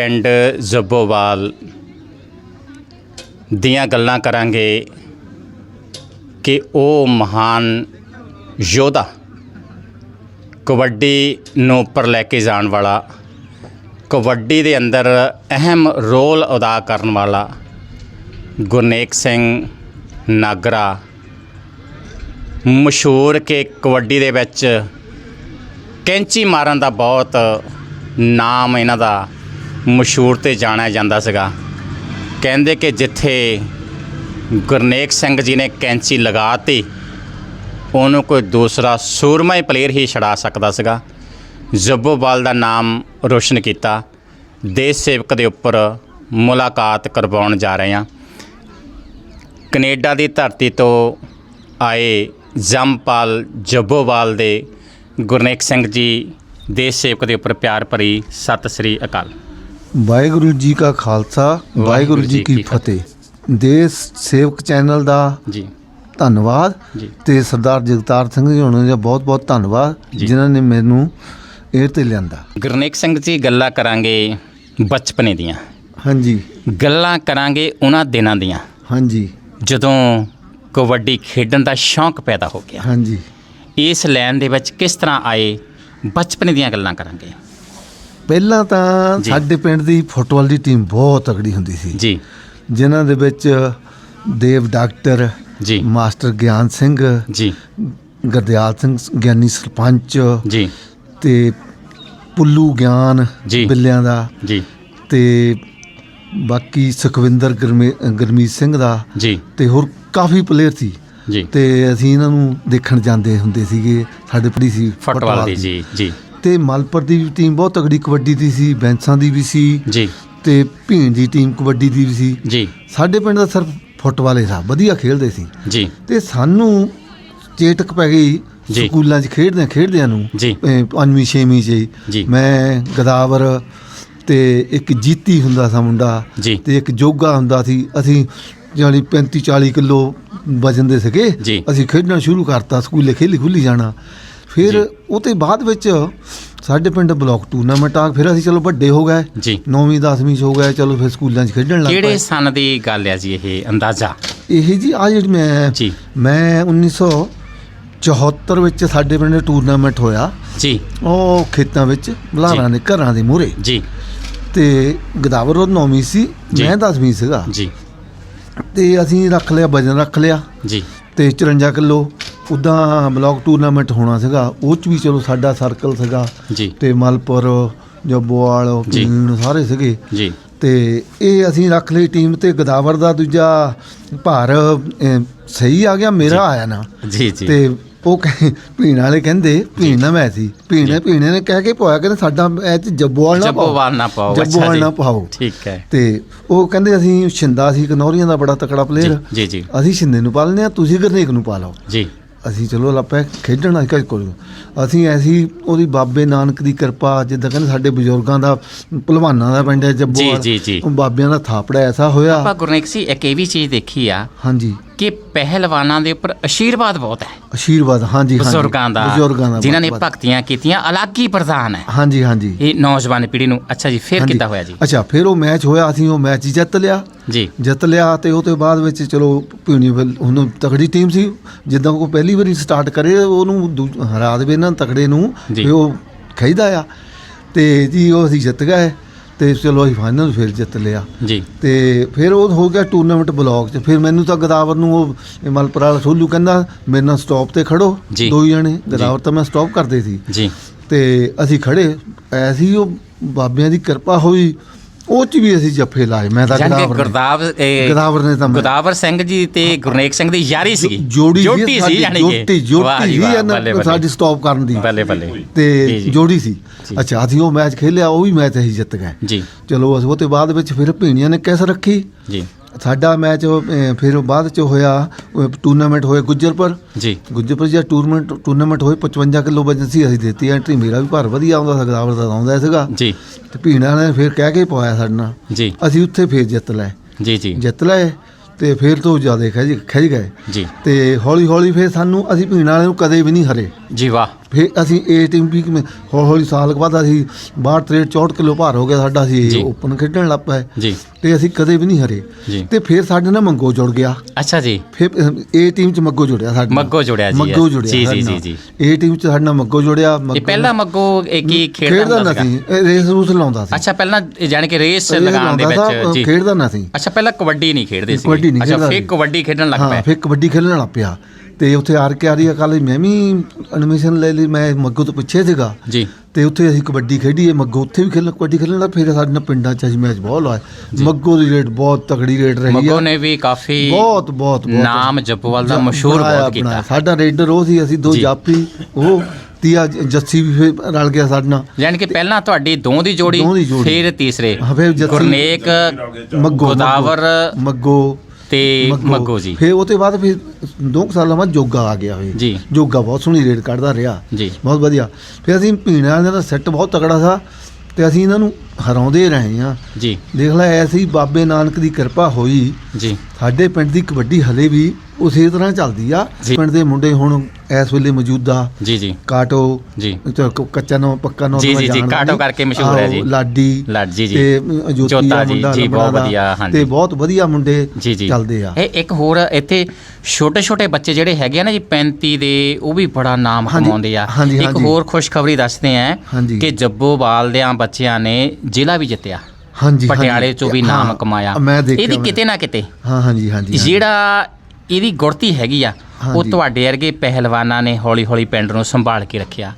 ਪਿੰਡ ਜ਼ੱਬੋਵਾਲ ਦੀਆਂ ਗੱਲਾਂ ਕਰਾਂਗੇ ਕਿ ਉਹ ਮਹਾਨ ਯੋਧਾ, ਕਬੱਡੀ ਨੂੰ ਉੱਪਰ ਲੈ ਕੇ ਜਾਣ ਵਾਲਾ, ਕਬੱਡੀ ਦੇ ਅੰਦਰ ਅਹਿਮ ਰੋਲ ਅਦਾ ਕਰਨ ਵਾਲਾ ਗੁਰਨੇਕ ਸਿੰਘ ਨਾਗਰਾ, ਮਸ਼ਹੂਰ ਕਿ ਕਬੱਡੀ ਦੇ ਵਿੱਚ ਕੈਂਚੀ ਮਾਰਨ ਦਾ ਬਹੁਤ ਨਾਮ ਇਹਨਾਂ ਦਾ ਮਸ਼ਹੂਰ ਤੇ ਜਾਣਿਆ ਜਾਂਦਾ ਸੀਗਾ। ਕਹਿੰਦੇ ਕਿ ਜਿੱਥੇ ਗੁਰਨੇਕ ਸਿੰਘ ਜੀ ਨੇ ਕੈਂਚੀ ਲਗਾਤੀ ਉਹਨੂੰ ਕੋਈ ਦੂਸਰਾ ਸੂਰਮਈ ਪਲੇਅਰ ਹੀ ਛੜਾ ਸਕਦਾ ਸੀਗਾ। ਜ਼ੱਬੋਵਾਲ ਦਾ ਨਾਮ ਰੋਸ਼ਨ ਕੀਤਾ। ਦੇਸ਼ ਸੇਵਕ ਦੇ ਉੱਪਰ ਮੁਲਾਕਾਤ ਕਰਵਾਉਣ ਜਾ ਰਹੇ ਹਾਂ। ਕੈਨੇਡਾ ਦੀ ਧਰਤੀ ਤੋਂ ਆਏ ਜੰਪਾਲ ਜੱਬੋਵਾਲ ਦੇ ਗੁਰਨੇਕ ਸਿੰਘ ਜੀ, ਦੇਸ਼ ਸੇਵਕ ਦੇ ਉੱਪਰ ਪਿਆਰ ਭਰੀ ਸਤਿ ਸ੍ਰੀ ਅਕਾਲ। ਵਾਹਿਗੁਰੂ ਜੀ ਕਾ ਖਾਲਸਾ ਵਾਹਿਗੁਰੂ ਜੀ ਕੀ ਫਤਿਹ। ਦੇਸ਼ ਸੇਵਕ ਚੈਨਲ ਦਾ ਜੀ। ਧੰਨਵਾਦ ਜੀ। ਤੇ ਸਰਦਾਰ ਜਗਤਾਰ ਸਿੰਘ ਜੀ ਹੋਣਾ ਦਾ ਬਹੁਤ ਬਹੁਤ ਧੰਨਵਾਦ। ਜਿਨ੍ਹਾਂ ਨੇ ਮੈਨੂੰ ਇਹ ਤੇ ਲਿਆਂਦਾ। ਗੁਰਨੇਕ ਸਿੰਘ ਜੀ ਗੱਲਾਂ ਕਰਾਂਗੇ ਬਚਪਨੇ ਦੀਆਂ। ਹਾਂਜੀ। ਗੱਲਾਂ ਕਰਾਂਗੇ ਉਹਨਾਂ ਦਿਨਾਂ ਦੀਆਂ। ਹਾਂਜੀ। ਜਦੋਂ ਕਬੱਡੀ ਖੇਡਣ ਦਾ ਸ਼ੌਂਕ ਪੈਦਾ ਹੋ ਗਿਆ। ਹਾਂਜੀ। ਇਸ ਲਾਈਨ ਦੇ ਵਿੱਚ ਕਿਸ ਤਰ੍ਹਾਂ ਆਏ? ਬਚਪਨ ਦੀਆਂ ਗੱਲਾਂ ਕਰਾਂਗੇ। ਪਹਿਲਾਂ ਤਾਂ। ਸਾਡੇ ਪਿੰਡ ਦੀ ਫੁੱਟਬਾਲ ਦੀ ਟੀਮ ਬਹੁਤ ਤਗੜੀ ਹੁੰਦੀ ਸੀ। ਜੀ। ਜਿਨ੍ਹਾਂ ਦੇ ਵਿੱਚ ਦੇਵ ਡਾਕਟਰ ਜੀ। ਮਾਸਟਰ ਗਿਆਨ ਸਿੰਘ ਜੀ। ਗਰਦਿਆਲ ਸਿੰਘ ਗਿਆਨੀ ਸਰਪੰਚ ਜੀ। ਤੇ ਪੁੱਲੂ ਗਿਆਨ। ਬਿੱਲਿਆਂ ਦਾ ਜੀ। ਤੇ ਬਾਕੀ ਸੁਖਵਿੰਦਰ ਗਰਮੇ- ਗਰਮੀਤ ਸਿੰਘ ਦਾ ਜੀ। ਤੇ ਹੋਰ ਕਾਫੀ ਪਲੇਅਰ ਸੀ। ਜੀ। ਤੇ ਅਸੀਂ ਇਹਨਾਂ ਨੂੰ ਦੇਖਣ ਜਾਂਦੇ ਹੁੰਦੇ ਸੀਗੇ ਸਾਡੇ ਪੜੀ ਸੀ ਫੁੱਟਬਾਲ ਦੀ। ਜੀ ਜੀ। ਤੇ ਮਲਪੁਰ ਦੀ ਵੀ ਟੀਮ ਬਹੁਤ ਤਗੜੀ ਕਬੱਡੀ ਦੀ ਸੀ ਬੈਂਸਾਂ ਦੀ ਵੀ ਸੀ ਜੀ। ਤੇ ਭੀਣ ਦੀ ਟੀਮ ਕਬੱਡੀ ਦੀ ਵੀ ਸੀ। ਜੀ। ਸਾਡੇ ਪਿੰਡ ਦਾ ਸਿਰਫ ਫੁੱਟਬਾਲ ਹੀ ਸੀ ਵਧੀਆ ਖੇਡਦੇ ਸੀ। ਜੀ। ਤੇ ਸਾਨੂੰ ਚੇਟਕ ਪੈ ਗਈ। ਸਕੂਲਾਂ 'ਚ ਖੇਡਦੇ ਖੇਡਦਿਆਂ ਨੂੰ ਪੰਜਵੀਂ ਛੇਵੀਂ 'ਚ। ਮੈਂ ਗਦਾਵਰ ਤੇ ਇੱਕ ਜੀਤੀ ਹੁੰਦਾ ਸੀ ਮੁੰਡਾ। ਤੇ ਇੱਕ ਜੋਗਾ ਹੁੰਦਾ ਸੀ। ਅਸੀਂ ਜਾਨੀ 35 40 ਕਿਲੋ ਵਜਨ ਦੇ ਸੀਗੇ। ਜੀ। ਅਸੀਂ ਖੇਡਣਾ ਸ਼ੁਰੂ ਕਰਤਾ ਸਕੂਲੇ ਖੇਲੀ ਖੁੱਲੀ ਜਾਣਾ। ਫਿਰ। ਉਹ ਤੇ ਬਾਅਦ ਵਿੱਚ ਸਾਡੇ ਪਿੰਡ ਬਲਾਕ ਟੂਰਨਾਮੈਂਟ ਆ ਫਿਰ ਅਸੀਂ ਚਲੋ ਵੱਡੇ ਹੋ ਗਏ। ਜੀ। 9ਵੀਂ 10ਵੀਂ 'ਚ ਹੋ ਗਏ ਚਲੋ ਫਿਰ ਸਕੂਲਾਂ 'ਚ ਖੇਡਣ ਲੱਗ ਕਿਹੜੇ ਪਏ। ਸਨ ਦੀ ਗੱਲ ਹੈ ਜੀ ਇਹ ਅੰਦਾਜ਼ਾ? ਇਹ ਜੀ ਆ ਜਿਹੜੀ ਮੈਂ ਜੀ। ਮੈਂ 1974 ਵਿੱਚ ਸਾਡੇ ਪਿੰਡ ਟੂਰਨਾਮੈਂਟ ਹੋਇਆ। ਜੀ। ਉਹ ਖੇਤਾਂ ਵਿੱਚ ਬਲਾਰਾਂ ਦੇ ਘਰਾਂ ਦੇ ਮੂਹਰੇ। ਜੀ। ਤੇ ਗਦਾਵਰ ਉਹ ਨੌਵੀਂ ਸੀ ਜੀ। ਮੈਂ 10ਵੀਂ ਸੀਗਾ। ਜੀ। ਤੇ ਅਸੀਂ ਰੱਖ ਲਿਆ ਵਜਨ ਰੱਖ ਲਿਆ। ਜੀ। ਤੇ 54 ਕਿਲੋ ਉਦਾਂ ਬਲਾਕ ਟੂਰਨਾਮੈਂਟ ਹੋਣਾ ਸੀਗਾ ਉਹ ਚ ਵੀ ਚਲੋ ਸਾਡਾ ਸਰਕਲ ਸੀਗਾ ਜੀ। ਤੇ ਮਲਪੁਰ ਜੱਬੋਵਾਲ ਜੀ। ਪੀਣ ਸਾਰੇ ਸੀਗੇ। ਜੀ। ਤੇ ਇਹ ਅਸੀਂ ਰੱਖ ਲਈ ਟੀਮ ਤੇ ਗਦਾਵਰ ਦਾ ਦੂਜਾ ਭਾਰ ਅਹ, ਸਹੀ ਆ ਗਿਆ ਮੇਰਾ ਆਇਆ ਨਾ। ਜੀ ਜੀ। ਤੇ ਉਹ ਕਹੇ ਭੀਣ ਵਾਲੇ ਕਹਿੰਦੇ ਭੀਣ ਨਾ ਮੈਂ ਸੀ। ਭੀਣੇ ਭੀਣੇ ਨੇ ਕਹਿ ਕੇ ਪਵਾਇਆ ਕਹਿੰਦੇ ਸਾਡਾ ਐਚ ਜੱਬੋਵਾਲ ਨਾ ਪਾਓ। ਜੱਬੋਵਾਲ ਨਾ ਪਾਓ ਅੱਛਾ ਜੱਬੋਵਾਲ ਜੀ। ਨਾ ਪਾਓ। ਠੀਕ ਹੈ। ਤੇ ਉਹ ਕਹਿੰਦੇ ਅਸੀਂ ਛਿੰਦਾ ਸੀ ਕਨੌਰੀਆਂ ਦਾ ਬੜਾ ਤਕੜਾ ਪਲੇਅਰ ਜੀ ਜੀ ਅਸੀਂ ਛਿੰਦੇ ਨੂੰ ਪਾਲਨੇ ਆ ਤੁਸੀਂ ਗਰਨੇਕ ਨੂੰ ਪਾ ਲਓ। ਜੀ। ਅਸੀਂ ਚਲੋ ਲੱਪੇ ਖੇਡਣ ਅੱਜ ਕੱਲ੍ਹ ਕੋਲ ਅਸੀਂ ਐਸੀ ਉਹਦੀ ਬਾਬੇ ਨਾਨਕ ਦੀ ਕਿਰਪਾ ਜਿੱਦਾਂ ਕਹਿੰਦੇ ਸਾਡੇ ਬਜ਼ੁਰਗਾਂ ਦਾ ਭਲਵਾਨਾਂ ਦਾ ਪਿੰਡ ਹੈ ਜੱਬੋਵਾਲ ਜੀ, ਜੀ। ਉਹ ਬਾਬਿਆਂ ਦਾ ਥਾਪੜਾ ਐਸਾ ਹੋਇਆ। ਆਪਾਂ ਗੁਰਨੇਕ ਸੀ ਇੱਕ ਇਹ ਵੀ ਚੀਜ਼ ਦੇਖੀ ਆ। ਹਾਂਜੀ। ਕਿ ਪਹਿਲਵਾਨਾਂ ਦੇ ਉੱਪਰ ਅਸ਼ੀਰਵਾਦ ਬਹੁਤ ਹੈ। ਆਸ਼ੀਰਵਾਦ ਹਾਂਜੀ ਹਾਂਜੀ। ਬਜ਼ੁਰਗਾਂ ਦਾ ਬਜ਼ੁਰਗਾਂ ਦਾ ਜਿਨ੍ਹਾਂ ਨੇ ਭਗਤੀਆਂ ਕੀਤੀਆਂ ਅਲੱਗ ਹੀ ਪ੍ਰਧਾਨ ਹੈ। ਹਾਂਜੀ ਹਾਂਜੀ। ਇਹ ਨੌਜਵਾਨ ਪੀੜ੍ਹੀ ਨੂੰ ਅੱਛਾ ਜੀ ਫਿਰ। ਕਿੱਦਾਂ ਹੋਇਆ ਜੀ। ਅੱਛਾ ਫਿਰ ਉਹ ਮੈਚ ਹੋਇਆ ਅਸੀਂ ਉਹ ਮੈਚ ਜਿੱਤ ਲਿਆ। ਜੀ। ਜਿੱਤ ਲਿਆ ਤੇ ਉਹ ਤੋਂ ਬਾਅਦ ਵਿੱਚ ਚਲੋ ਪੀਣੀ ਉਹਨੂੰ ਤਕੜੀ ਟੀਮ ਸੀ। ਜਿੱਦਾਂ ਉਹ ਪਹਿਲੀ ਵਾਰੀ ਸਟਾਰਟ ਕਰੇ ਉਹਨੂੰ ਹਰਾ ਦੇਵੇ ਨਾ ਤਕੜੇ ਨੂੰ। ਵੀ ਉਹ ਖੈਦਾ ਆ। ਤੇ ਜੀ ਉਹ ਅਸੀਂ ਜਿੱਤ ਗਏ। ਤੇ ਚਲੋ ਅਸੀਂ ਫਾਈਨਲ ਫਿਰ ਜਿੱਤ ਲਿਆ। ਜੀ। ਤੇ ਫਿਰ ਉਹ ਹੋ ਗਿਆ ਟੂਰਨਾਮੈਂਟ ਬਲੌਕ 'ਚ। ਫਿਰ ਮੈਨੂੰ ਤਾਂ ਗਦਾਵਰ ਨੂੰ ਉਹ ਮਲਪੁਰ ਵਾਲਾ ਸੋਲੂ ਕਹਿੰਦਾ ਮੇਰੇ ਨਾਲ ਸਟਾਪ ਤੇ ਖੜੋ। ਦੋ ਜਣੇ। ਗਦਾਵਰ ਤਾਂ ਮੈਂ ਸਟਾਪ ਕਰਦੇ ਸੀ। ਜੀ। ਤੇ ਅਸੀਂ ਖੜੇ। ਐਸੀ ਉਹ ਬਾਬਿਆਂ ਦੀ ਕਿਰਪਾ ਹੋਈ। ਉਹ ਚ ਵੀ ਅਸੀਂ ਜੱਫੇ ਲਾਏ ਮੈਂ ਤਾਂ ਜਾਨ ਕਿ ਗਦਾਵਰ ਗੁਰਦਾਵ ਇਹ ਗਦਾਵਰ ਨੇ ਤਾਂ ਮੈਂ- ਗੁਰਦਾਵਰ ਸਿੰਘ ਜੀ ਤੇ ਗੁਰਨੇਕ ਸਿੰਘ ਦੀ ਯਾਰੀ ਸੀ ਜੋੜੀ ਜੋਟੀ ਸੀ ਸਾਡੀ ਯਾਨੀ ਕਿ। ਜੋਟੀ ਵਾਹ ਜੋਟੀ ਜੀ ਸੀ ਵਾਹ, ਇਹਨਾਂ ਬੱਲੇ, ਬੱਲੇ। ਸਾਡੀ ਸਟਾਪ ਕਰਨ ਦੀ। ਬੱਲੇ ਬੱਲੇ। ਜੀ, ਤੇ ਜੀ। ਜੋੜੀ ਸੀ। ਅੱਛਾ ਅਸੀਂ ਉਹ ਮੈਚ ਖੇਲਿਆ ਉਹ ਵੀ ਮੈਚ ਅਸੀਂ ਜਿੱਤ ਗਏ। ਜੀ। ਚਲੋ ਅਸੀਂ ਉਹ ਤੋਂ ਬਾਅਦ ਵਿੱਚ ਫਿਰ ਭੀਣੀਆਂ ਨੇ ਕਿਸ ਰੱਖੀ? ਜੀ। ਸਾਡਾ ਮੈਚ ਫਿਰ ਬਾਅਦ ਚ ਹੋਇਆ ਟੂਰਨਾਮੈਂਟ ਹੋਇਆ ਗੁੱਜਰਪੁਰ। ਜੀ। ਗੁੱਜਰਪੁਰ ਜਿਹੜਾ ਟੂਰਨਾਮੈਂਟ ਟੂਰਨਾਮੈਂਟ ਹੋਏ 55 ਕਿਲੋ ਵਜਨ ਸੀ ਅਸੀਂ ਦਿੱਤੀ ਐਂਟਰੀ ਮੇਰਾ ਵੀ ਭਾਰ ਵਧੀਆ ਆਉਂਦਾ ਸੀ ਗਦਾਵਰ ਦਾ ਆਉਂਦਾ ਸੀਗਾ। ਜੀ। ਤੇ ਭੀਣਾ ਨੇ ਫਿਰ ਕਹਿ ਕੇ ਪਵਾਇਆ ਸਾਡੇ ਨਾਲ। ਜੀ। ਅਸੀਂ ਉੱਥੇ ਫੇਰ ਜਿੱਤ ਲਏ। ਜੀ ਜੀ। ਜਿੱਤ ਲਏ ਤੇ ਫਿਰ ਤੋਂ ਜ਼ਿਆਦਾ ਖਿੱਚ ਖਿੱਚ ਗਏ। ਜੀ। ਤੇ ਹੌਲੀ ਹੌਲੀ ਫਿਰ ਸਾਨੂੰ ਅਸੀਂ ਭੀਣਾ ਵਾਲੇ ਨੂੰ ਕਦੇ ਵੀ ਨਹੀਂ ਹਰੇ। ਜੀ ਵਾਹ। ਫਿਰ ਅਸੀਂ ਏ ਟੀਮ ਵੀ ਕਿਵੇਂ ਹੌਲੀ ਹੌਲੀ ਸਾਲ ਕੁ ਬਾਅਦ ਅਸੀਂ 62 63 64 ਕਿਲੋ ਭਾਰ ਹੋ ਗਿਆ ਸਾਡਾ। ਅਸੀਂ ਓਪਨ ਖੇਡਣ ਲੱਗ ਪਏ। ਜੀ। ਤੇ ਅਸੀਂ ਕਦੇ ਵੀ ਨਹੀਂ ਹਰੇ। ਤੇ ਫਿਰ ਸਾਡੇ ਨਾਲ ਮੰਗੋ ਜੁੜ ਗਿਆ। ਅੱਛਾ ਜੀ। ਫਿਰ ਏ ਟੀਮ ਚ ਮੱਗੋ ਜੁੜਿਆ ਸਾਡੇ। ਮੱਗੋ ਜੁੜਿਆ ਜੀ ਮੱਗੋ ਜੁੜਿਆ ਜੀ ਜੀ ਜੀ ਏ ਟੀਮ ਚ ਸਾਡੇ ਨਾਲ ਮੱਗੋ ਜੁੜਿਆ ਇਹ ਮੱਗੋ ਪਹਿਲਾ ਮੱਗੋ ਇਹ ਕੀ ਖੇਡਦਾ ਨਾ ਸੀ। ਇਹ ਰੇਸ ਰੂਸ ਲਾਉਂਦਾ ਸੀ। ਅੱਛਾ ਪਹਿਲਾਂ ਇਹ ਜਾਣੀ ਕਿ ਰੇਸ ਇਹ ਲਗਾਉਣ ਦੇ ਵਿੱਚ ਸੀ, ਜੀ। ਖੇਡਦਾ ਨਾ ਸੀ। ਅੱਛਾ ਪਹਿਲਾਂ ਕਬੱਡੀ ਨਹੀਂ ਖੇਡਦੇ ਸੀ। ਅੱਛਾ ਫਿਰ ਸੀ। ਕਬੱਡੀ ਖੇਡਣ ਲੱਗ ਪਏ। ਫਿਰ ਕਬੱਡੀ ਖੇਡਣ ਲੱਗ ਪਿਆ। ਤੇ ਉੱਥੇ ਆਰ ਕੇ ਆਰੀ ਕਾਲਜ ਮੈਂ ਵੀ ਐਡਮਿਸ਼ਨ ਲੈ ਲਈ ਮੈਂ ਮੱਗੋ ਤੋਂ ਪਿੱਛੇ ਸੀਗਾ। ਜੀ। ਤੇ ਉੱਥੇ ਅਸੀਂ ਕਬੱਡੀ ਖੇਡੀਏ ਮੱਗੋ ਉੱਥੇ ਵੀ ਖੇਲਣ ਕਬੱਡੀ ਖੇਲਣ ਲੱਗ ਫਿਰ ਸਾਡੇ ਨਾਲ ਪਿੰਡਾਂ ਚ ਅਸੀਂ ਮੈਚ ਬਹੁਤ ਲਾਏ। ਮੱਗੋ ਦੀ ਰੇਟ ਬਹੁਤ ਤਗੜੀ ਰੇਟ ਰਹੀ ਮੱਗੋ ਆ ਨੇ ਵੀ ਕਾਫੀ ਬਹੁਤ ਬਹੁਤ ਬਹੁਤ। ਨਾਮ ਜੱਪੋਵਾਲ ਦਾ ਮਸ਼ਹੂਰ ਬਹੁਤ ਕੀਤਾ। ਸਾਡਾ ਰੇਡਰ ਉਹ ਸੀ ਅਸੀਂ ਦੋ। ਜਾਪੀ ਉਹ ਤੀਆ ਜੱਸੀ ਵੀ ਫਿਰ ਰਲ ਗਿਆ ਸਾਡੇ ਨਾਲ। ਯਾਨੀ ਕਿ ਪਹਿਲਾਂ ਤੁਹਾਡੀ ਦੋ ਦੀ ਜੋੜੀ ਦੋ ਦੀ। ਫਿਰ ਤੀਸਰੇ। ਹਾਂ, ਗੁਰਨੇਕ ਮੱਗੋ। ਗੋਦਾਵਰ। ਮੱਗੋ ਤੇ ਮੱਗੋ। ਜੀ। ਫਿਰ ਉਹਦੇ ਬਾਅਦ ਫਿਰ ਦੋ ਕੁ ਸਾਲਾਂ ਬਾਅਦ ਜੋਗਾ ਆ ਗਿਆ ਹੋਏ ਜੀ। ਜੋਗਾ ਬਹੁਤ ਸੋਹਣੀ ਰੇਡ ਕੱਢਦਾ ਰਿਹਾ। ਜੀ। ਬਹੁਤ ਵਧੀਆ। ਫਿਰ ਅਸੀਂ ਪੀਣਾ ਵਾਲਿਆਂ ਦਾ ਸੈੱਟ ਬਹੁਤ ਤਕੜਾ ਸੀ ਤੇ ਅਸੀਂ ਇਹਨਾਂ ਨੂੰ ਹਰਾਉਂਦੇ ਰਹੇ ਹਾਂ। ਜੀ। ਦੇਖ ਲੈ ਐਸੀ ਬਾਬੇ ਨਾਨਕ ਦੀ ਕਿਰਪਾ ਹੋਈ। ਜੀ। ਸਾਡੇ ਪਿੰਡ ਦੀ ਕਬੱਡੀ ਹਲੇ ਵੀ ਉਸੇ ਤਰ੍ਹਾਂ ਚੱਲਦੀ ਆ ਜੀ। ਪਿੰਡ ਦੇ ਮੁੰਡੇ ਹੁਣ ਇਸ ਵੇਲੇ ਮੌਜੂਦਾ ਜੀ ਜੀ ਕਾਟੋ ਜੀ ਤੇ ਕ- ਕੱਚਾ ਨੋ ਪੱਕਾ ਨੋ ਜੀ, ਜੀ, ਜੀ, ਕਾਟੋ ਕਰਕੇ ਮਸ਼ਹੂਰ ਹੈ ਜੀ। ਲਾਡੀ ਲਾਡ ਜੀ ਜੀ ਤੇ ਜੋਤੀ ਜੋਤਾ ਦਾ ਜੀ, ਮੁੰਡਾ ਜੀ, ਬਹੁਤ ਲੰਬੜਾ ਦਾ, ਵਧੀਆ, ਹਾਂਜੀ। ਤੇ ਬਹੁਤ ਵਧੀਆ ਮੁੰਡੇ ਜੀ ਜੀ ਚੱਲਦੇ ਆ ਇਹ ਇੱਕ ਹੋਰ ਇੱਥੇ ਛੋਟੇ ਛੋਟੇ ਬੱਚੇ ਜਿਹੜੇ ਹੈਗੇ ਆ ਨਾ ਜੀ 35 ਦੇ ਉਹ ਵੀ ਬੜਾ ਨਾਮ ਹਾਂਜੀ, ਕਮਾਉਂਦੇ ਆ ਹਾਂਜੀ, ਇੱਕ ਹਾਂਜੀ। ਹੋਰ ਖੁਸ਼ਖਬਰੀ ਦੱਸਦੇ ਆ ਹਾਂਜੀ। ਕਿ ਜੱਬੋਵਾਲ ਦਿਆਂ ਬੱਚਿਆਂ ਨੇ ਜ਼ਿਲ੍ਹਾ ਵੀ ਜਿੱਤਿਆ ਹਾਂਜੀ ਪਟਿਆਲੇ। ਚੋਂ ਵੀ ਨਾਮ ਹਾਂ, ਕਮਾਇਆ ਮੈਂ ਦੇਖਿਆ ਇਹਦੀ। ਕਿਤੇ ਨਾ ਕਿਤੇ ਹਾਂ ਹਾਂਜੀ ਹਾਂਜੀ ਹਾਂਜੀ। ਜਿਹੜਾ ਇਹਦੀ ਗੁੜਤੀ ਹੈਗੀ ਆ ਉਹ। ਤੁਹਾਡੇ ਵਰਗੇ ਪਹਿਲਵਾਨਾਂ ਨੇ ਹੌਲੀ ਹੌਲੀ ਪਿੰਡ ਨੂੰ ਸੰਭਾਲ ਕੇ ਰੱਖਿਆ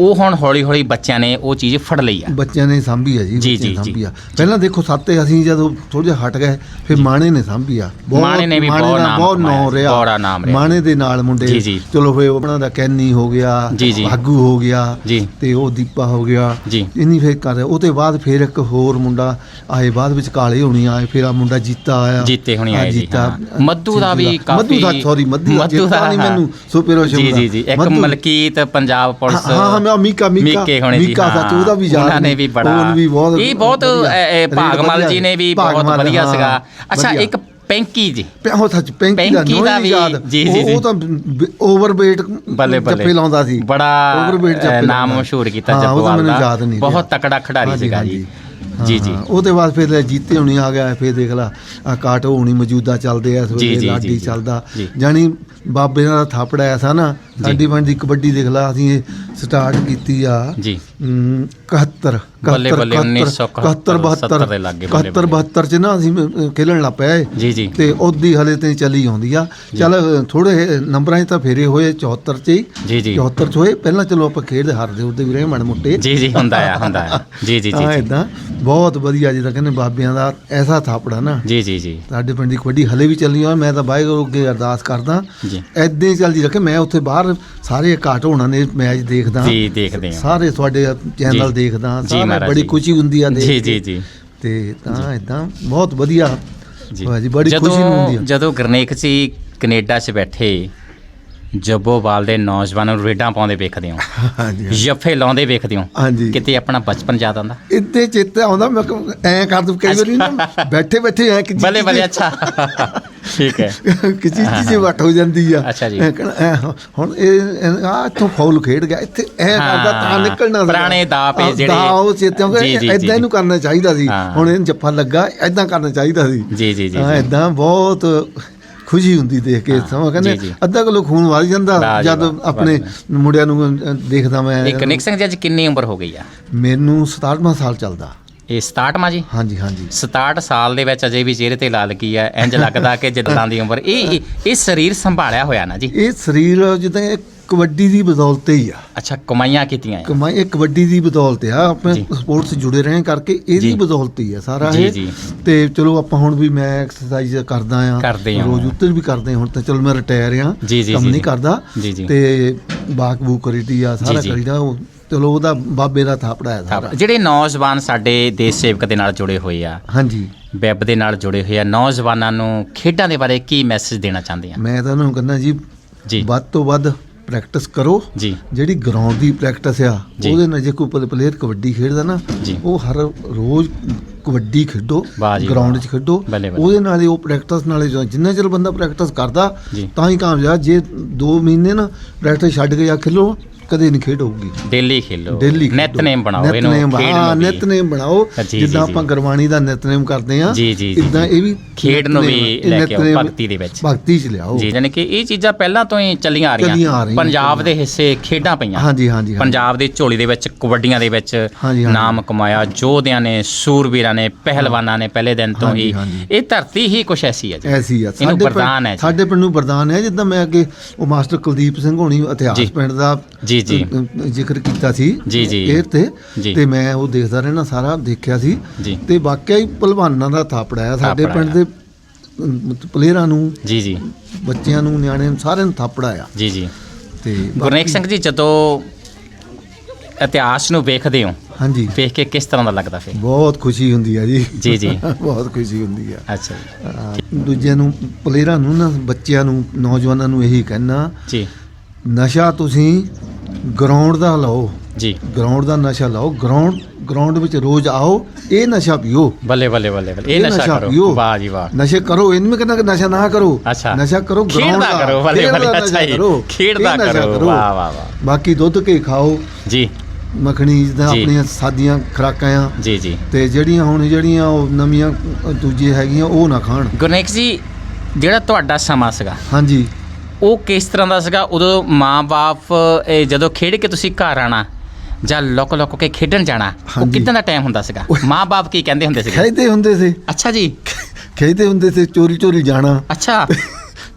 ਉਹ ਹੁਣ ਹੌਲੀ ਹੌਲੀ ਬੱਚਿਆਂ ਨੇ ਉਹ ਚੀਜ਼ ਫੜ ਲਈ ਆ। ਬੱਚਿਆਂ ਨੇ ਸਾਂਭੀ ਆ ਜੀ ਜੀ, ਬੱਚਿਆਂ ਨੇ ਜੀ, ਸਾਂਭੀ ਆ। ਪਹਿਲਾਂ ਦੇਖੋ ਸਾਤੇ ਅਸੀਂ ਜਦੋਂ ਥੋੜੇ ਜਿਹਾ ਹਟ ਗਏ ਫਿਰ ਮਾਣੇ ਨੇ ਸਾਂਭੀ ਆ। ਮਾਣੇ ਨੇ ਵੀ ਬਹੁਤ ਦਾ ਨਾਮ ਬਹੁਤ ਕਮਾਇਆ ਨਾਂ ਰਿਹਾ। ਬੜਾ ਨਾਮ ਰਿਹਾ। ਮਾਣੇ ਦੇ ਨਾਲ ਮੁੰਡੇ ਜੀ। ਚਲੋ ਫਿਰ ਆਪਣਾ ਦਾ ਕੈਨੀ ਹੋ ਗਿਆ ਜੀ, ਜੀ। ਭਾਗੂ ਹੋ ਗਿਆ ਜੀ। ਤੇ ਉਹ ਦੀਪਾ ਹੋ ਗਿਆ। ਜੀ। ਇੰਨੀ ਫੇਰ ਕਰ ਉਹ ਤੋਂ ਬਾਅਦ ਫਿਰ ਇੱਕ ਹੋਰ ਮੁੰਡਾ ਆਏ ਬਾਅਦ ਵਿੱਚ ਕਾਲੇ ਹੋਣੀ ਆਏ ਫਿਰ ਆ ਮੁੰਡਾ ਜੀਤਾ ਆਇਆ। ਜੀਤੇ ਹੋਣੀ ਆ ਆਏ ਜੀ, ਜੀਤਾ। ਹਾਂ। ਮੱਧੂ ਦਾ ਵੀ ਮੱਧੂ ਦਾ ਕਾਫੀ- ਸੌਰੀ ਮੱਧੂ ਦਾ ਮੱਧੂ ਜੀਤਾ ਦਾ, ਨਹੀਂ ਹਾਂ। ਮੈਨੂੰ ਸੁਪਰ ਜੀ ਜੀ ਜੀ। ਇੱਕ ਮਲਕੀਤ ਪੰਜਾਬ ਪੁਲਿਸ ਹਾਂ ਹਾਂ ਮੈਂ ਮੀਕਾ ਮੀਕਾ ਮੀਕੇ ਹੋਣੇ ਜੀ ਮੀਕਾ ਸੱਚ ਹਾਂ। ਉਹਦਾ ਵੀ ਯਾਦ ਉਹਨਾਂ ਨੇ। ਵੀ ਬੜਾ ਉਹ ਵੀ ਬਹੁਤ ਇਹ ਬਹੁਤ ਭਾਗਮਲ ਜੀ ਨੇ ਵੀ ਬਹੁਤ ਵਧੀਆ ਸੀਗਾ ਅੱਛਾ। ਇੱਕ ਪੈਂਕੀ ਜੀ ਉਹ ਸੱਚ ਪੈਂਕੀ ਦਾ ਪੈਂਕੀ ਨਾਂ ਦਾ ਹੀ ਵੀ- ਯਾਦ ਜੀ, ਜੀ, ਉਹ- ਤਾਂ ਓਵਰਵੇਟ ਜੱਫੇ ਲਾਉਂਦਾ ਸੀ ਬੜਾ Overweight ਜੱਫੇ ਨਾਮ। ਮਸ਼ਹੂਰ ਕੀਤਾ ਮੈਨੂੰ ਦਾ ਬਹੁਤ। ਤਕੜਾ ਖਿਡਾਰੀ ਸੀਗਾ ਜੀ। ਜੀ ਜੀ। ਉਹਦੇ ਬਾਅਦ ਫਿਰ ਜੀਤੇ ਹੋਣੀ ਆ ਗਿਆ ਫਿਰ ਦੇਖ ਲਾ ਆ ਕਾਟੋ ਹੋਣੀ ਮੌਜੂਦਾ ਚੱਲਦੇ ਆ ਇਸ ਵੇਲੇ ਲਾਡੀ। ਚੱਲਦਾ ਜੀ। ਜਾਣੀ ਬਾਬੇ ਦਾ ਥਾਪੜਾ ਐਸਾ ਨਾ ਸਾਡੀ ਪਿੰਡ ਦੀ ਕਬੱਡੀ ਦੇਖ ਲਾ ਅਸੀਂ ਇਹ ਸਟਾਰਟ ਕੀਤੀ ਆ ਜੀ। ਅਮ, 71 ਬੱਲੇ, ਬੱਲੇ, 1971 72 ਦੇ ਲਾਗੇ, ਬੱਲੇ, 71 72 ਚ ਨਾ ਅਸੀਂ ਖੇਲਣ ਲੱਗ ਪਏ। ਜੀ ਜੀ। ਤੇ ਉਹਦੀ ਹਲੇ ਤੇ ਚੱਲੀ ਆਉਂਦੀ ਆ। ਚੱਲ ਥੋੜੇ ਨੰਬਰਾਂ 'ਚ ਤਾਂ ਫੇਰੇ ਹੋਏ 74 ਚ ਜੀ ਜੀ। 74 ਚ ਹੋਏ। ਪਹਿਲਾਂ ਚਲੋ ਆਪਾਂ ਖੇਡਦੇ ਹਾਰਦੇ ਉਹਦੇ ਵੀ ਰਹੇ ਮਾੜੇ ਮੋਟੇ। ਜੀ ਜੀ ਹੁੰਦਾ ਆ ਹੁੰਦਾ ਆ। ਜੀ ਜੀ ਜੀ ਹਾਂ ਜੀ। ਇਦਾਂ ਬਹੁਤ ਵਧੀਆ ਜਿੱਦਾਂ ਕਹਿੰਦੇ ਬਾਬਿਆਂ ਦਾ ਐਸਾ ਥਾਪੜਾ ਨਾ। ਜੀ ਜੀ ਜੀ। ਸਾਡੇ ਪਿੰਡ ਦੀ ਕਬੱਡੀ ਹਲੇ ਵੀ ਚੱਲੀ ਆ। ਮੈਂ ਤਾਂ ਵਾਹਿਗੁਰੂ ਅੱਗੇ ਅਰਦਾਸ ਕਰਦਾ। ਜੀ। ਐਦਾਂ ਹੀ ਚੱਲਦੀ ਰੱਖੇ। ਮੈਂ ਉੱਥੇ ਬਾਹਰ ਸਾਰੇ ਘਾਟ ਹੋਣਾ ਨੇ ਮੈਚ ਦੇਖਦਾ ਜੀ ਦੇਖਦੇ ਹਾਂ ਸਾਰੇ ਤੁਹਾਡੇ ਚੈਨਲ। ਦੇਖਦਾ ਸਾਰੇ ਬੜੀ। ਖੁਸ਼ੀ ਹੁੰਦੀ ਆ ਦੇਖ ਜੀ। ਜੀ ਜੀ ਤੇ ਤਾਂ ਇਦਾਂ ਬਹੁਤ ਵਧੀਆ ਜੀ ਬੜੀ ਖੁਸ਼ੀ ਹੁੰਦੀ ਆ ਜਦੋਂ ਗਰਨੇਕ ਜੀ ਕੈਨੇਡਾ 'ਚ ਬੈਠੇ ਜੱਬੋਵਾਲ ਦੇ ਨੌਜਵਾਨਾਂ ਨੂੰ ਰੇਡਾਂ ਪਾਉਂਦੇ ਵੇਖਦੇ ਹੋ। ਹਾਂਜੀ ਜੱਫੇ ਲਾਉਂਦੇ ਵੇਖਦੇ ਹੋ। ਹਾਂਜੀ। ਕਿਤੇ ਆਪਣਾ ਬਚਪਨ ਯਾਦ ਆਉਂਦਾ? ਇੱਥੇ ਚੇਤੇ ਆਉਂਦਾ ਮੈਂ ਐ ਕਰ ਦੂ ਕਈ ਵਾਰੀ ਨਾ ਬੈਠੇ ਬੈਠੇ ਐ ਕਿ ਬੱਲੇ ਬੱਲੇ ਅੱਛਾ। ਠੀਕ ਹੈ। ਕਿਸੇ ਚੀਜ਼ ਵੱਟ ਹੋ ਜਾਂਦੀ ਆ। ਹੁਣ ਇਹ ਆ ਇੱਥੋਂ ਫਾਉਲ ਖੇਡ ਗਿਆ ਇੱਥੇ ਐ ਕਰਦਾ ਤਾਂ ਨਿਕਲਣਾ। ਪੁਰਾਣੇ ਹਾਂ, ਜਿਹੜੇ- ਦਾਅ ਉਹ ਚੇਤੇ ਆਉਂਦਾ ਐਦਾਂ ਇਹਨੂੰ ਕਰਨਾ ਚਾਹੀਦਾ ਸੀ। ਹੁਣ ਇਹਨੂੰ ਜੱਫਾ ਲੱਗਾ ਐਦਾਂ ਕਰਨਾ ਚਾਹੀਦਾ ਸੀ। ਜੀ ਜੀ ਜੀ। ਐਦਾਂ ਬਹੁਤ ਖੁਸ਼ੀ ਹੁੰਦੀ ਦੇਖ ਕੇ ਹਾਂ, ਸਮਾਂ ਕਹਿੰਦੇ। ਅੱਧਾ ਕਿਲੋ ਖੂਨ ਵੱਧ ਜਾਂਦਾ ਜਦ ਆਪਣੇ ਮੁੰਡਿਆਂ ਨੂੰ ਦੇਖਦਾ ਮੈਂ। ਇਹ ਕਨਿਕ ਸਿੰਘ ਜੀ ਅੱਜ ਕਿੰਨੀ ਉਮਰ ਹੋ ਗਈ ਆ? ਮੈਨੂੰ 67ਵਾਂ ਸਾਲ ਚੱਲਦਾ। ਇਹ 67ਵਾਂ ਜੀ? ਹਾਂਜੀ ਹਾਂਜੀ। 67 ਸਾਲ ਦੇ ਵਿੱਚ ਅਜੇ ਵੀ ਚਿਹਰੇ ਤੇ ਲਾਲ ਕੀ ਆ ਇੰਜ ਲੱਗਦਾ ਕਿ ਜਿੱਦਾਂ ਦੀ ਉਮਰ। ਇਹ ਇਹ- ਇਹ ਸਰੀਰ ਸੰਭਾਲਿਆ ਹੋਇਆ ਨਾ ਜੀ। ਇਹ ਸਰੀਰ ਜਿੱਦਾਂ ਕਬੱਡੀ ਦੀ ਬਦੌਲਤ ਹੀ ਆ ਅੱਛਾ ਕਮਾਈਆਂ ਕੀਤੀਆਂ ਆ ਕਮਾਈ ਇਹ ਕਬੱਡੀ ਦੀ ਬਦੌਲਤ ਆ ਆਪਣੇ ਜੀ। ਸਪੋਰਟਸ ਜੁੜੇ ਰਹੇ ਕਰਕੇ ਇਹਦੀ। ਬਦੌਲਤ ਹੀ ਆ ਸਾਰਾ ਜੀ, ਇਹ ਜੀ। ਤੇ ਚਲੋ ਆਪਾਂ ਹੁਣ ਵੀ ਮੈਂ ਐਕਸਰਸਾਈਜ਼ ਕਰਦਾ ਆ ਕਰਦੇ ਆ। ਰੋਜ਼ ਉੱਤੇ ਵੀ ਕਰਦੇ ਆ ਹੁਣ ਤਾਂ ਚਲੋ ਮੈਂ ਰਿਟਾਇਰ ਆ ਜੀ, ਜੀ, ਕੰਮ ਜੀ, ਨਹੀਂ ਜੀ। ਕਰਦਾ ਜੀ, ਜੀ। ਤੇ ਬਾਕ ਬੂ ਕਰੀਦੀ ਆ ਸਾਰਾ ਜੀ। ਕਰੀਦਾ ਉਹ ਚਲੋ ਉਹਦਾ ਬਾਬੇ ਦਾ ਥਾਪੜਾ ਹੈ ਸਾਰਾ ਜਿਹੜੇ ਨੌਜਵਾਨ ਸਾਡੇ ਦੇਸ਼ ਸੇਵਕ ਦੇ ਨਾਲ ਜੁੜੇ ਹੋਏ ਆ ਹਾਂਜੀ ਵੈਬ ਦੇ ਨਾਲ ਜੁੜੇ ਹੋਏ ਆ ਨੌਜਵਾਨਾਂ ਨੂੰ ਖੇਡਾਂ ਦੇ ਬਾਰੇ ਕੀ ਮੈਸੇਜ ਦੇਣਾ ਚਾਹੁੰਦੇ ਆ ਮੈਂ ਤਾਂ ਉਹਨੂੰ ਕਹਿੰਦਾ ਜੀ ਜੀ ਵੱਧ ਤੋਂ ਵੱਧ ਪ੍ਰੈਕਟਿਸ ਕਰੋ ਜੀ ਜਿਹੜੀ ਗਰਾਊਂਡ ਦੀ ਪ੍ਰੈਕਟਿਸ ਆ। ਉਹਦੇ ਨਾਲ ਜੇ ਕੋਈ ਪਲੇਅਰ ਕਬੱਡੀ ਖੇਡਦਾ ਨਾ। ਉਹ ਹਰ ਰੋਜ਼ ਕਬੱਡੀ ਖੇਡੋ ਗਰਾਊਂਡ। 'ਚ ਖੇਡੋ। ਉਹਦੇ ਨਾਲ ਹੀ ਉਹ ਪ੍ਰੈਕਟਿਸ ਨਾਲ ਜਿੰਨਾ ਚਿਰ ਬੰਦਾ ਪ੍ਰੈਕਟਿਸ ਕਰਦਾ। ਤਾਂ ਹੀ ਕਾਮਯਾਬ ਜੇ 2 ਮਹੀਨੇ ਨਾ ਪ੍ਰੈਕਟਿਸ ਛੱਡ ਕੇ ਜਾ ਖੇਲੋ ਕਦੇ ਨਹੀਂ ਖੇਡ ਹੋਊਗੀ। ਡੇਲੀ ਖੇਲੋ। ਡੇਲੀ ਨਿਤਨੇਮ ਬਣਾਓ ਇਹਨੂੰ ਨਿਤਨੇਮ ਖੇਡ ਹਾਂ ਨੂੰ ਵੀ। ਨਿਤਨੇਮ ਬਣਾਓ। ਜੀ, ਜੀ, ਜਿੱਦਾਂ ਜੀ। ਆਪਾਂ ਗੁਰਬਾਣੀ ਦਾ ਨਿਤਨੇਮ ਕਰਦੇ ਆ ਜੀ, ਜੀ, ਜੀ, ਇਦਾਂ ਇਹ ਵੀ ਖੇਡ ਨੂੰ ਵੀ ਨਿਤਨੇਮ- ਲੈ ਕੇ ਆਓ ਨਿਤਨੇਮ ਭਗਤੀ ਦੇ ਵਿੱਚ। ਭਗਤੀ ਚ ਲਿਆਓ। ਜੀ ਯਾਨੀ ਕਿ ਇਹ ਚੀਜ਼ਾਂ ਪਹਿਲਾਂ ਤੋਂ ਹੀ ਚੱਲੀਆਂ ਆ ਚੱਲੀਆਂ ਆ ਰਹੀਆਂ ਰਹੀਆਂ, ਪੰਜਾਬ ਦੇ ਹਿੱਸੇ ਖੇਡਾਂ ਪਈਆਂ। ਹਾਂਜੀ ਹਾਂਜੀ ਹਾਂਜੀ। ਪੰਜਾਬ ਦੀ ਝੋਲੀ ਦੇ ਵਿੱਚ ਕਬੱਡੀਆਂ ਦੇ ਵਿੱਚ ਹਾਂਜੀ, ਹਾਂਜੀ। ਨਾਮ ਕਮਾਇਆ। ਯੋਧਿਆਂ ਨੇ ਸੂਰਬੀਰਾਂ ਨੇ ਪਹਿਲਵਾਨਾਂ ਨੇ ਪਹਿਲੇ ਦਿਨ ਤੋਂ ਹੀ। ਹਾਂਜੀ। ਇਹ ਧਰਤੀ ਹੀ ਕੁਛ ਐਸੀ ਹੈ ਜੀ। ਐਸੀ ਆ ਇਹਨੂੰ ਪਿੰਡ- ਵਰਦਾਨ ਹੈ ਜੀ। ਸਾਡੇ ਪਿੰਡ ਨੂੰ ਵਰਦਾਨ ਹੈ। ਜਿੱਦਾਂ ਮੈਂ ਅੱਗੇ ਉਹ ਮਾਸਟਰ ਕੁਲਦੀਪ ਸਿੰਘ ਹੋਣੀ ਇਤਿਹਾਸ ਜੀ। ਪਿੰਡ ਦਾ ਜੀ, ਜੀ। ਅ, ਜ਼ਿਕਰ ਕੀਤਾ ਸੀ ਜੀ, ਜੀ। ਇਹ ਤੇ ਜੀ। ਤੇ ਮੈਂ ਉਹ ਦੇਖਦਾ ਰਹਿਣਾ ਸਾਰਾ ਦੇਖਿਆ ਸੀ। ਜੀ। ਤੇ ਵਾਕਿਆ ਹੀ ਪਹਿਲਵਾਨਾਂ ਦਾ ਥਾਪੜਾ ਹੈ ਸਾਡੇ ਪਿੰਡ ਆ। ਦੇ ਪਲੇਅਰਾਂ ਨੂੰ ਜੀ ਜੀ। ਬੱਚਿਆਂ ਨੂੰ ਨਿਆਣਿਆਂ ਨੂੰ ਸਾਰਿਆਂ ਨੂੰ ਥਾਪੜਾ ਆ ਜੀ ਜੀ। ਤੇ ਗੁਰਨੇਕ ਸਿੰਘ ਜੀ ਜਦੋਂ ਇਤਿਹਾਸ ਨੂੰ ਵੇਖਦੇ ਹੋ ਹਾਂਜੀ। ਵੇਖ ਕੇ ਕਿਸ ਤਰ੍ਹਾਂ ਦਾ ਲੱਗਦਾ ਫਿਰ? ਬਹੁਤ ਖੁਸ਼ੀ ਹੁੰਦੀ ਹੈ ਜੀ। ਜੀ, ਜੀ। ਬਹੁਤ ਖੁਸ਼ੀ ਹੁੰਦੀ ਹੈ ਅੱਛਾ ਜੀ। ਦੂਜਿਆਂ ਨੂੰ ਪਲੇਅਰਾਂ ਨੂੰ ਨਾ ਬੱਚਿਆਂ ਨੂੰ ਨੌਜਵਾਨਾਂ ਨੂੰ ਇਹੀ ਕਹਿਣਾ ਜੀ। ਨਸ਼ਾ ਤੁਸੀਂ ਗਰਾਊਂਡ ਦਾ ਲਓ। ਜੀ। ਗਰਾਊਂਡ ਦਾ ਨਸ਼ਾ ਲਓ। ਗਰਾਊਂਡ ਗਰਾਊਂਡ ਵਿੱਚ ਰੋਜ਼ ਆਓ ਇਹ ਨਸ਼ਾ ਪੀਓ। ਬੱਲੇ ਬੱਲੇ ਬੱਲੇ ਬੱਲੇ। ਇਹ ਨਸ਼ਾ ਕਰੋ। ਵਾਹ ਜੀ ਵਾਹ। ਨਸ਼ੇ ਕਰੋ ਇਹਨੂੰ ਮੈਂ ਕਹਿੰਦਾ ਕਿ ਨਸ਼ਾ ਨਾ ਕਰੋ। ਨਸ਼ਾ ਕਰੋ ਗਰਾਊਂਡ ਦਾ ਕਰੋ ਬੱਲੇ ਬੱਲੇ ਅੱਛਾ ਕਰੋ, ਖੇਡਦਾ ਕਰੋ। ਵਾਹ ਵਾਹ ਵਾਹ। ਬਾਕੀ ਦੁੱਧ ਕੇ ਖਾਓ। ਜੀ। ਮੱਖਣੀ ਜਿੱਦਾਂ। ਆਪਣੀਆਂ ਸਾਦੀਆਂ ਖੁਰਾਕਾਂ ਆ। ਜੀ ਜੀ। ਤੇ ਜਿਹੜੀਆਂ ਹੁਣ ਜਿਹੜੀਆਂ ਉਹ ਨਵੀਆਂ ਦੂਜੇ ਹੈਗੀਆਂ ਉਹ ਨਾ ਖਾਣ। ਗੁਰਨੇਕ ਜੀ ਜਿਹੜਾ ਤੁਹਾਡਾ ਸਮਾਂ ਸੀਗਾ ਹਾਂਜੀ। ਉਹ ਕਿਸ ਤਰ੍ਹਾਂ ਦਾ ਸੀਗਾ? ਉਦੋਂ ਇਹ ਜਦੋਂ ਖੇਡ ਕੇ ਤੁਸੀਂ ਘਰ ਆਣਾ ਜਾਂ ਲੁਕ ਲੁਕ ਕੇ ਖੇਡਣ ਜਾਣਾ ਉਹ। ਕਿਦਾਂ ਦਾ ਟਾਈਮ ਹੁੰਦਾ ਸੀਗਾ? ਮਾਂ-ਬਾਪ ਕੀ ਕਹਿੰਦੇ ਹੁੰਦੇ ਸੀਗੇ? ਖੇਡਦੇ ਹੁੰਦੇ ਸੀ। ਅੱਛਾ ਜੀ। ਖੇਡਦੇ ਹੁੰਦੇ ਸੀ ਚੋਰੀ ਚੋਰੀ ਜਾਣਾ। ਅੱਛਾ।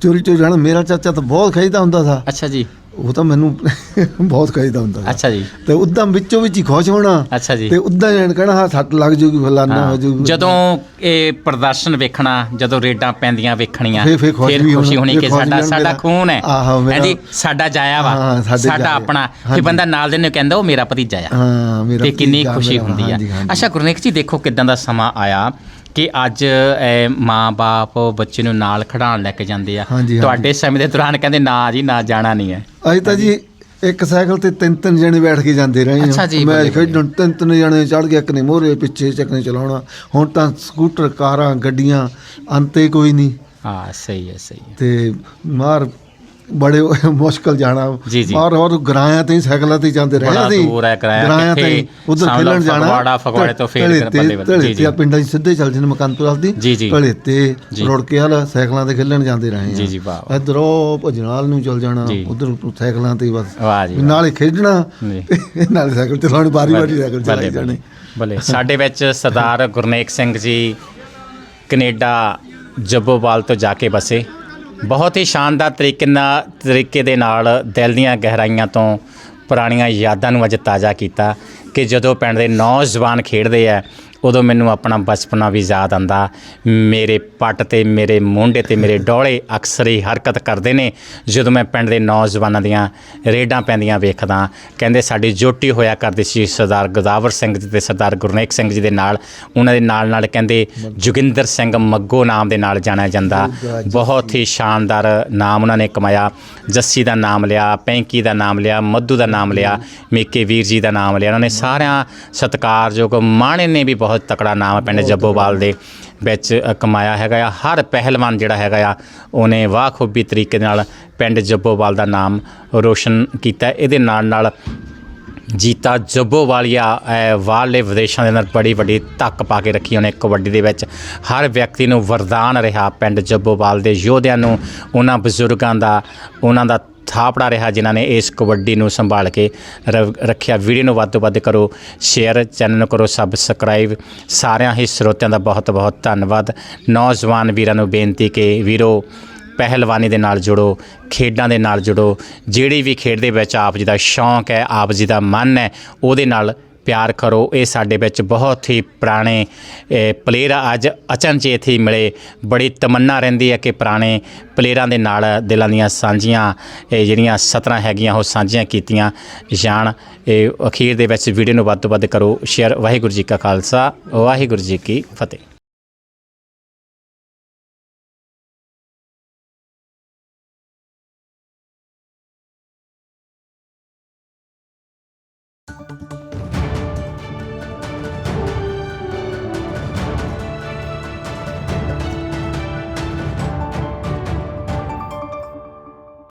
ਚੋਰੀ ਚੋਰੀ ਜਾਣਾ ਮੇਰਾ ਚਾਚਾ ਤਾਂ ਬਹੁਤ ਖੇਡਦਾ ਹੁੰਦਾ ਸੀ। ਅੱਛਾ ਜੀ। ਉਹ ਤਾਂ ਮੈਨੂੰ ਬਹੁਤ ਖੇਡਦਾ ਹੁੰਦਾ ਸੀ। ਅੱਛਾ ਜੀ। ਤੇ ਉਦਾਂ ਵਿੱਚੋਂ ਵਿੱਚ ਹੀ ਖੁਸ਼ ਹੋਣਾ। ਅੱਛਾ ਜੀ। ਤੇ ਉਦਾਂ ਜਾਣ ਕਹਿਣਾ ਹਾਂ ਸੱਟ ਲੱਗ ਜੂਗੀ ਫਲਾਨਾ ਹਾਂ, ਜੂਗੀ। ਜਦੋਂ ਇਹ ਪ੍ਰਦਰਸ਼ਨ ਵੇਖਣਾ ਜਦੋਂ ਰੇਡਾਂ ਪੈਂਦੀਆਂ ਵੇਖਣੀਆਂ ਫਿਰ- ਫਿਰ ਖੁਸ਼ ਵੀ ਖੁਸ਼ੀ ਹੋਣਾ, ਕਿ ਸਾਡਾ ਹੋਣਾ ਸਾਡਾ ਮੇਰਾ। ਖੂਨ ਹੈ। ਆਹੋ, ਮੇਰਾ- ਹਾਂਜੀ ਸਾਡਾ ਜਾਇਆ ਵਾ। ਹਾਂ, ਸਾਡੇ ਸਾਡਾ ਜਾਇਆ। ਆਪਣਾ ਹਾਂਜੀ। ਬੰਦਾ ਨਾਲ ਦੇ ਨੂੰ ਕਹਿੰਦਾ ਉਹ ਮੇਰਾ ਭਤੀਜਾ ਆ। ਹਾਂ ਮੇਰਾ ਤੇ ਕਿੰਨੀ ਭਤੀਜਾ, ਖੁਸ਼ੀ ਮੇਰਾ- ਹੁੰਦੀ ਆ। ਹਾਂਜੀ, ਹਾਂਜੀ। ਅੱਛਾ ਗੁਰਨੇਕ ਜੀ ਦੇਖੋ ਕਿਦਾਂ ਦਾ ਸਮਾਂ ਆਇਆ। ਕਿ ਅੱਜ ਮਾਂ-ਬਾਪ ਬੱਚੇ ਨੂੰ ਨਾਲ ਖੜਾਉਣ ਲੈ ਕੇ ਜਾਂਦੇ ਆ। ਤੁਹਾਡੇ ਸਮੇਂ ਦੇ ਦੌਰਾਨ ਕਹਿੰਦੇ ਨਾ ਜੀ ਨਾ ਜਾਣਾ ਨਹੀਂ ਹੈ। ਅਸੀਂ ਤਾਂ ਜੀ ਇੱਕ ਸਾਈਕਲ ਤੇ ਤਿੰਨ ਤਿੰਨ ਜਣੇ ਬੈਠ ਕੇ ਜਾਂਦੇ ਰਹੇ ਜੀ, ਮੈਂ। ਖੇਡਣ ਤਿੰਨ ਤਿੰਨ ਜਣੇ ਚੜ ਗਿਆ ਇੱਕ ਨੇ ਮੋਹਰੇ ਪਿੱਛੇ ਚੱਕ ਨੇ ਚਲਾਉਣਾ। ਹੁਣ ਤਾਂ ਸਕੂਟਰ ਕਾਰਾਂ ਗੱਡੀਆਂ ਅੰਤੇ ਕੋਈ ਨਹੀਂ। ਹਾਂ ਸਹੀ ਹੈ ਸਹੀ ਹੈ। ਤੇ ਮਾਰ ਬੜੇ ਮੁਸ਼ਕਲ ਜਾਣਾ ਜੀ, ਜੀ। ਔਰ ਔਰ ਗਰਾਇਆਂ ਤੇ ਸਾਈਕਲਾਂ ਤੇ ਜਾਂਦੇ ਰਹੇ ਕਿਰਾਇਆ, ਗਰਾਇਆਂ ਤੇ? ਉਧਰ ਖੇਲਣ ਜਾਣਾ ਫਗਵਾੜਾ, ਫਗਵਾੜੇ ਤੋਂ ਫੇਰ ਬੱਲੇ, ਢਲੇ ਜੀ, ਆ ਪਿੰਡਾਂ 'ਚ ਸਿੱਧੇ ਚੱਲ ਜਾਂਦੇ ਮਕਾਨਪੁਰ ਆਪਦੀ ਜੀ, ਜੀ। ਢਲੇ ਤੇ ਜੀ। ਰੋੜ ਕੇ ਹਾਲ ਸਾਈਕਲਾਂ ਤੇ ਖੇਲਣ ਜਾਂਦੇ ਰਹੇ ਜੀ, ਜੀ, ਵਾਹ। ਇਧਰੋਂ ਭਜਨਾਲ ਨੂੰ ਚੱਲ ਜਾਣਾ ਜੀ। ਉਧਰ ਸਾਈਕਲਾਂ ਤੇ ਬਸ ਜੀ। ਨਾਲੇ ਖੇਡਣਾ ਜੀ। ਨਾਲੇ ਸਾਈਕਲ ਚਲਾਉਣੀ ਬਾਰੀ ਬਾਰੀ ਸਾਈਕਲ ਚਲਾਈ ਜਾਣੀ ਬੱਲੇ ਸਾਡੇ ਵਿੱਚ ਸਰਦਾਰ ਗੁਰਨੇਕ ਸਿੰਘ ਜੀ ਕੈਨੇਡਾ ਜੱਬੋਵਾਲ ਤੋਂ ਜਾ ਕੇ ਬਸੇ ਬਹੁਤ ਹੀ ਸ਼ਾਨਦਾਰ ਤਰੀਕੇ ਨਾਲ, ਤਰੀਕੇ ਦੇ ਨਾਲ ਦਿਲ ਦੀਆਂ ਗਹਿਰਾਈਆਂ ਤੋਂ ਪੁਰਾਣੀਆਂ ਯਾਦਾਂ ਨੂੰ ਅੱਜ ਤਾਜ਼ਾ ਕੀਤਾ ਕਿ ਜਦੋਂ ਪਿੰਡ ਦੇ ਨੌਜਵਾਨ ਖੇਡਦੇ ਆ ਉਦੋਂ ਮੈਨੂੰ ਆਪਣਾ ਬਚਪਨਾ ਵੀ ਯਾਦ ਆਂਦਾ ਮੇਰੇ ਪੱਟ ਤੇ, ਮੇਰੇ ਮੋਢੇ ਤੇ, ਮੇਰੇ ਡੋਲੇ ਅਕਸਰ ਹੀ ਹਰਕਤ ਕਰਦੇ ਨੇ। ਜਦੋਂ ਮੈਂ ਪਿੰਡ ਦੇ ਨੌਜਵਾਨਾਂ ਦੀਆਂ ਰੇਡਾਂ ਪੈਂਦੀਆਂ ਵੇਖਦਾ, ਕਹਿੰਦੇ ਸਾਡੀ ਜੋਟੀ ਹੋਇਆ ਕਰਦੇ ਸੀ ਸਰਦਾਰ ਗਦਾਵਰ ਸਿੰਘ ਜੀ ਤੇ ਸਰਦਾਰ ਗੁਰਨੇਕ ਸਿੰਘ ਜੀ ਦੇ ਨਾਲ। ਉਹਨਾਂ ਦੇ ਨਾਲ ਨਾਲ ਕਹਿੰਦੇ ਜੋਗਿੰਦਰ ਸਿੰਘ ਮੱਗੋ ਨਾਮ ਦੇ ਨਾਲ ਜਾਣਿਆ ਜਾਂਦਾ। ਬਹੁਤ ਹੀ ਸ਼ਾਨਦਾਰ ਨਾਮ ਉਹਨਾਂ ਨੇ ਕਮਾਇਆ। ਜੱਸੀ ਦਾ ਨਾਮ ਲਿਆ, ਪੈਂਕੀ ਦਾ ਨਾਮ ਲਿਆ, ਮੱਧੂ ਦਾ ਨਾਮ ਲਿਆ, ਮੇਕੇ ਵੀਰ ਜੀ ਦਾ ਨਾਮ ਲਿਆ। ਉਹਨਾਂ ਨੇ ਸਾਰਿਆਂ ਸਤਿਕਾਰਯੋਗ ਮਾਣੇ ਨੇ ਵੀ ਬਹੁਤ ਤਕੜਾ ਨਾਮ ਪਿੰਡ ਜੱਬੋਵਾਲ ਦੇ ਵਿੱਚ ਕਮਾਇਆ ਹੈਗਾ ਆ। ਹਰ ਪਹਿਲਵਾਨ ਜਿਹੜਾ ਹੈਗਾ ਆ ਉਹਨੇ ਵਾਖੂਬੀ ਤਰੀਕੇ ਨਾਲ ਪਿੰਡ ਜੱਬੋਵਾਲ ਦਾ ਨਾਮ ਰੋਸ਼ਨ ਕੀਤਾ। ਇਹਦੇ ਨਾਲ ਨਾਲ ਜੀਤਾ ਜੱਬੋਵਾਲੀਆ ਵਾਲੇ ਵਿਦੇਸ਼ਾਂ ਦੇ ਅੰਦਰ ਬੜੀ ਵੱਡੀ ਧੱਕ ਪਾ ਕੇ ਰੱਖੀ। ਉਹਨੇ ਕਬੱਡੀ ਦੇ ਵਿੱਚ ਹਰ ਵਿਅਕਤੀ ਨੂੰ ਵਰਦਾਨ ਰਿਹਾ ਪਿੰਡ ਜੱਬੋਵਾਲ ਦੇ ਯੋਧਿਆਂ ਨੂੰ। ਉਹਨਾਂ ਬਜ਼ੁਰਗਾਂ ਦਾ ਉਹਨਾਂ ਦਾ ਥਾਪੜਾ ਰਿਹਾ, ਜਿਨ੍ਹਾਂ ਨੇ ਇਸ ਕਬੱਡੀ ਨੂੰ ਸੰਭਾਲ ਕੇ ਰ- ਰੱਖਿਆ। ਵੀਡੀਓ ਨੂੰ ਵੱਧ ਤੋਂ ਵੱਧ ਕਰੋ, ਸ਼ੇਅਰ, ਚੈਨਲ ਨੂੰ ਕਰੋ, ਸਬਸਕ੍ਰਾਈਬ। ਸਾਰਿਆਂ ਹੀ ਸਰੋਤਿਆਂ ਦਾ ਬਹੁਤ ਬਹੁਤ ਧੰਨਵਾਦ। ਨੌਜਵਾਨ ਵੀਰਾਂ ਨੂੰ ਬੇਨਤੀ ਕਿ ਵੀਰੋ, ਪਹਿਲਵਾਨੀ ਦੇ ਨਾਲ ਜੁੜੋ, ਖੇਡਾਂ ਦੇ ਨਾਲ ਜੁੜੋ। ਜਿਹੜੀ ਵੀ ਖੇਡ ਦੇ ਵਿੱਚ ਆਪ ਜੀ ਦਾ ਸ਼ੌਂਕ ਹੈ, ਆਪ ਜੀ ਦਾ ਮਨ ਹੈ, ਉਹਦੇ ਨਾਲ ਪਿਆਰ ਕਰੋ। ਇਹ ਸਾਡੇ ਵਿੱਚ ਬਹੁਤ ਹੀ ਪੁਰਾਣੇ ਪਲੇਅਰ ਅੱਜ ਅਚਨਚੇਤ ਹੀ ਮਿਲੇ। ਬੜੀ ਤਮੰਨਾ ਰਹਿੰਦੀ ਹੈ ਕਿ ਪੁਰਾਣੇ ਪਲੇਅਰਾਂ ਦੇ ਨਾਲ ਦਿਲਾਂ ਦੀਆਂ ਸਾਂਝੀਆਂ ਜਿਹੜੀਆਂ ਸਤਰਾਂ ਹੈਗੀਆਂ, ਉਹ ਸਾਂਝੀਆਂ ਕੀਤੀਆਂ ਜਾਣ। ਇਹ ਅਖੀਰ ਦੇ ਵਿੱਚ ਵੀਡੀਓ ਨੂੰ ਵੱਧ ਤੋਂ ਵੱਧ ਕਰੋ। ਸ਼ੇਅਰ। ਵਾਹਿਗੁਰੂ ਜੀ ਕਾ ਖਾਲਸਾ। ਵਾਹਿਗੁਰੂ ਜੀ ਕੀ ਫਤਿਹ।